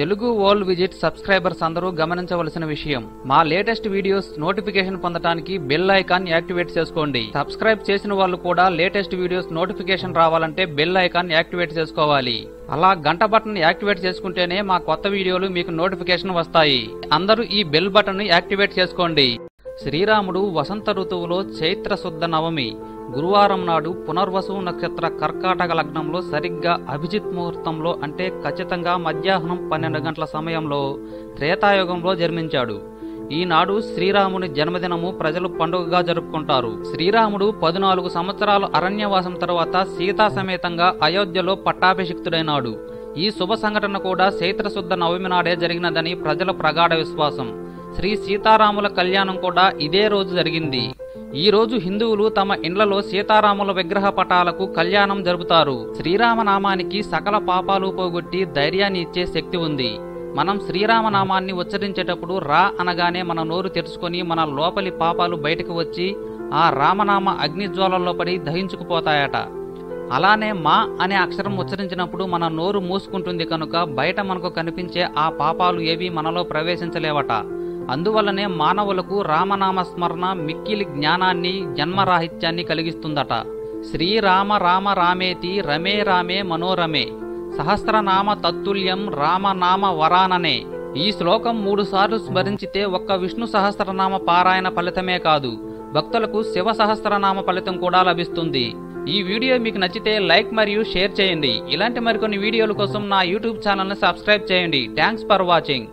Telugu world visit subscribers అందరూ గమనించవలసిన విషయం. మా లేటెస్ట్ వీడియోస్ నోటిఫికేషన్ పొందడానికి బెల్ ఐకాన్ యాక్టివేట్ చేసుకోండి. సబ్స్క్రైబ్ చేసిన వాళ్ళు కూడా లేటెస్ట్ వీడియోస్ నోటిఫికేషన్ రావాలంటే బెల్ ఐకాన్ యాక్టివేట్ చేసుకోవాలి. అలా గంట బటన్ యాక్టివేట్ చేసుకుంటేనే మా కొత్త వీడియోలు మీకు నోటిఫికేషన్ వస్తాయి. అందరూ ఈ బెల్ బటన్ యాక్టివేట్ చేసుకోండి. శ్రీరాముడు వసంత ఋతువులో చైత్రశుద్ధ నవమి గురువారం నాడు పునర్వసు నక్షత్ర కర్కాటక లగ్నంలో సరిగ్గా అభిజిత్ ముహూర్తంలో అంటే ఖచ్చితంగా మధ్యాహ్నం పన్నెండు గంటల సమయంలో త్రేతాయుగంలో జన్మించాడు. ఈనాడు శ్రీరాముని జన్మదినము ప్రజలు పండుగగా జరుపుకుంటారు. శ్రీరాముడు పద్నాలుగు సంవత్సరాలు అరణ్యవాసం తరువాత సీతా సమేతంగా అయోధ్యలో పట్టాభిషిక్తుడైనాడు. ఈ శుభ సంఘటన కూడా చైత్రశుద్ధ నవమి నాడే జరిగినదని ప్రజల ప్రగాఢ విశ్వాసం. శ్రీ సీతారాముల కళ్యాణం కూడా ఇదే రోజు జరిగింది. ఈ రోజు హిందువులు తమ ఇండ్లలో సీతారాముల విగ్రహ పటాలకు కళ్యాణం జరుపుతారు. శ్రీరామనామానికి సకల పాపాలు పోగొట్టి ధైర్యాన్ని ఇచ్చే శక్తి ఉంది. మనం శ్రీరామనామాన్ని ఉచ్చరించేటప్పుడు రా అనగానే మన నోరు తెరుచుకొని మన లోపలి పాపాలు బయటకు వచ్చి ఆ రామనామ అగ్నిజ్వాలల్లో పడి దహించుకుపోతాయట. అలానే మా అనే అక్షరం ఉచ్చరించినప్పుడు మన నోరు మూసుకుంటుంది కనుక బయట మనకు కనిపించే ఆ పాపాలు ఏవి మనలో ప్రవేశించలేవట. అందువల్లనే మానవులకు రామనామ స్మరణ మిక్కిలి జ్ఞానాన్ని జన్మరాహిత్యాన్ని కలిగిస్తుందట. శ్రీరామ రామ రామేతి రమే రామే మనోరమే. సహస్రనామ తత్తుల్యం రామనామ వరాననే. ఈ శ్లోకం మూడుసార్లు స్మరించితే ఒక్క విష్ణు సహస్రనామ పారాయణ ఫలితమే కాదు. భక్తులకు శివ సహస్రనామ ఫలితం కూడా లభిస్తుంది. ఈ వీడియో మీకు నచ్చితే లైక్ మరియు షేర్ చేయండి. ఇలాంటి మరికొన్ని వీడియోల కోసం నా యూట్యూబ్ ఛానల్ని సబ్స్క్రైబ్ చేయండి. Thanks for watching.